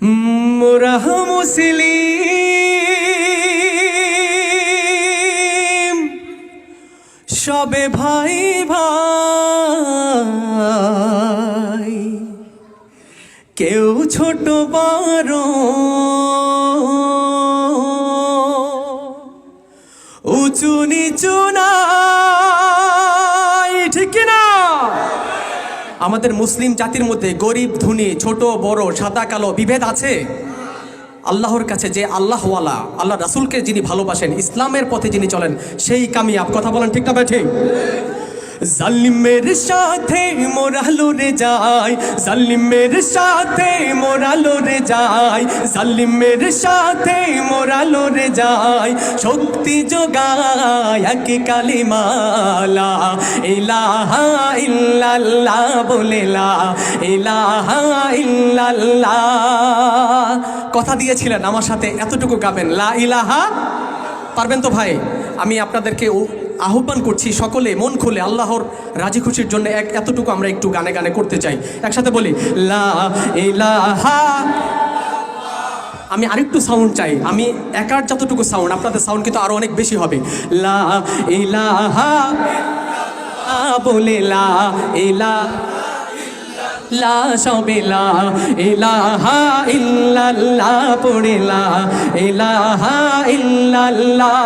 মোরা মুসলিম সবে ভাই ভাই কেউ ছোট বড় উঁচু নিচু নাই আমাদের মুসলিম জাতির মধ্যে গরিব, ধনী, ছোট, বড়, সাদা, কালো বিভেদ আছে? আল্লাহর কাছে যে আল্লাহওয়ালা, আল্লাহ রাসুলকে যিনি ভালোবাসেন, ইসলামের পথে যিনি চলেন, সেই কামিয়াব। কথা বলেন ঠিক না ঠিক? জালিমের সাথে মোরালো রে যায়, জালিমের সাথে মোরালো রে যায়, জালিমের সাথে মোরালো রে যায়, শক্তি যোগায় এক কালিমালা ইলাহা ইল্লাল্লাহ বলেলা ইলাহা ইল্লাল্লাহ। কথা দিয়েছিলেন আমার সাথে, এতটুকু গাবেন, লা ইলাহা। পারবেন তো ভাই? আমি আপনাদেরকে আহ্বান করছি সকলে, মন খুলে আল্লাহর রাজি খুশির জন্য এক, এতটুকু আমরা একটু গানে গানে করতে চাই। একসাথে বলি, লা ইলাহা আমি আরেকটু সাউন্ড চাই। আমি একার যতটুকু সাউন্ড আপনাদের সাউন্ড কিন্তু আরও অনেক বেশি হবে। লা ইলাহা বলে লা ইলা লা সবে লা ইলাহা ইল্লাল্লাহ পড়ে লা ইলাহা ইল্লাল্লাহ।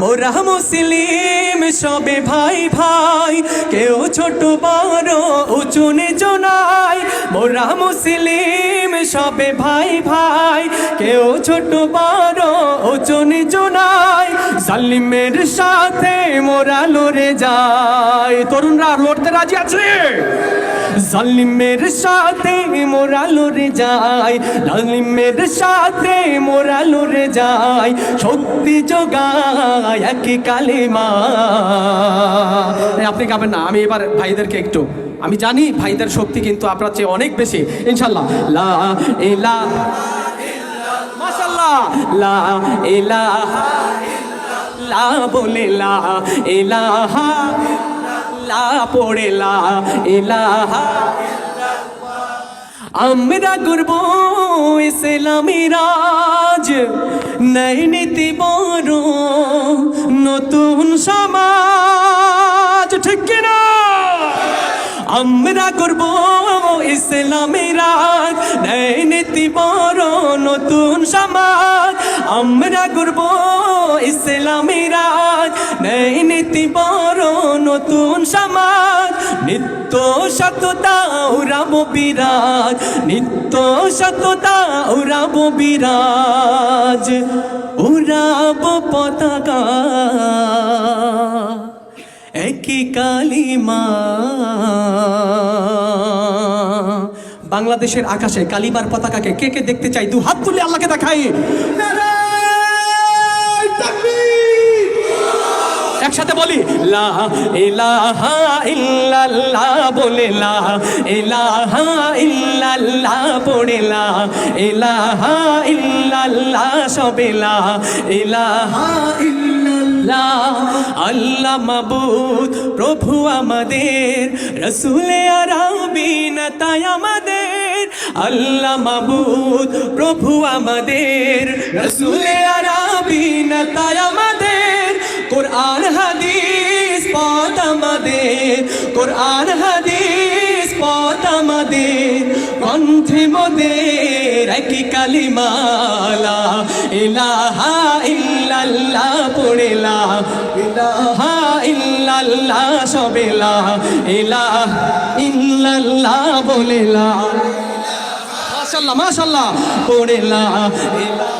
মোরা মুসলিম সবে ভাই ভাই, কেউ ছোট বড় উঁচু নিচু নাই। মোরা মুসলিম সবে ভাই ভাই, কেউ ছোট বড় উঁচু নিচু নাই। জালিমের সাথে মোরা লড়ে যায়। তরুণরা লড়তে রাজি আছে? জালিমের সাথে মোরা লড়ে যায়। জালিমের সাথে মোরা লড়ে যায়। শক্তি যোগায় এক কালিমা। আপনি গাবেন না, আমি এবার ভাইদেরকে একটু, আমি জানি ভাইদের শক্তি কিন্তু আপনার চেয়ে অনেক বেশি। ইনশাল্লাহ লা ইলা মাশাল্লাহ লা ইলাহা লা বলে লা ইলাহা লা পড়ে লা ইলাহা আমরা করব ইসলামী রাজ নাই নীতি বড় নতুন সমাজ, ঠিক না? আমরা করব ইসলামী রাজ নাই নীতি বড় নতুন সমাজ, আমরা করব ইসলামী রাজ নাই নীতি বড় নতুন সমাজ। নিত্য সততা উড়াব বিরাজ নিত্য সততা উড়াব বিরাজ উড়াব পতাকা একই কালিমা। বাংলাদেশের আকাশে কালিমার পতাকাকে কে কে দেখতে চাই দু হাত তুলে আল্লাহকে দেখাই! একসাথে বলি, লা ইলাহা ইল্লাল্লাহ বলে লা, ইলাহা ইল্লাল্লাহ পড়ে লা, ইলাহা ইল্লাল্লাহ সবে লা, ইলাহা ইল্লাল্লাহ আল্লাহ মাবুদ, প্রভু আমাদের, রসুলে আরাবি তাই আমাদের, আল্লাহ মাবুদ, প্রভু আমাদের, রসুলে আরাবি তাই আমাদের, কোরআন, হাদিস, পথ আমাদের, কোরআন, হাদিস, পথ আমাদের। কণ্ঠে মোদের একই কালিমালা, ইলাহা ইল্লাল্লাহ পড়েলা, ইলাহা ইল্লাল্লাহ সবেলা, ইলাহ ইল্লাল্লাহ বলেলা। মাশাল্লাহ মাশাল্লাহ পড়েলা, ইলাহ